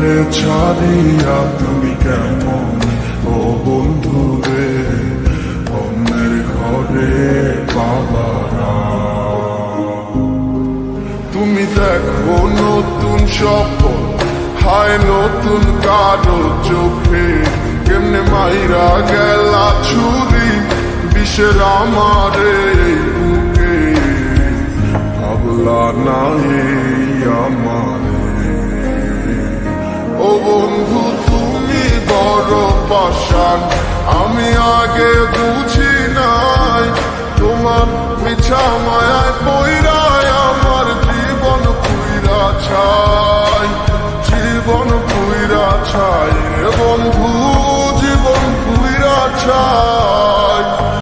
আমারে ছাড়িয়া তুমি কেমন? ও বন্ধু রে অন্যের ঘরে বাবারা। তুমি দেখো নতুন স্বপ্ন হায় নতুন কারও চোখে। কেমনে মাইরা গেলা ছুরি, বিষের আমারে বুকে। ভাবলা নাই আমারে। পাশান আমি আগে বুঝি নাই, তোমার মিছা মায়ায় পইরায় আমার জীবন পুইরা ছাই, জীবন পুইরা ছাই বন্ধু।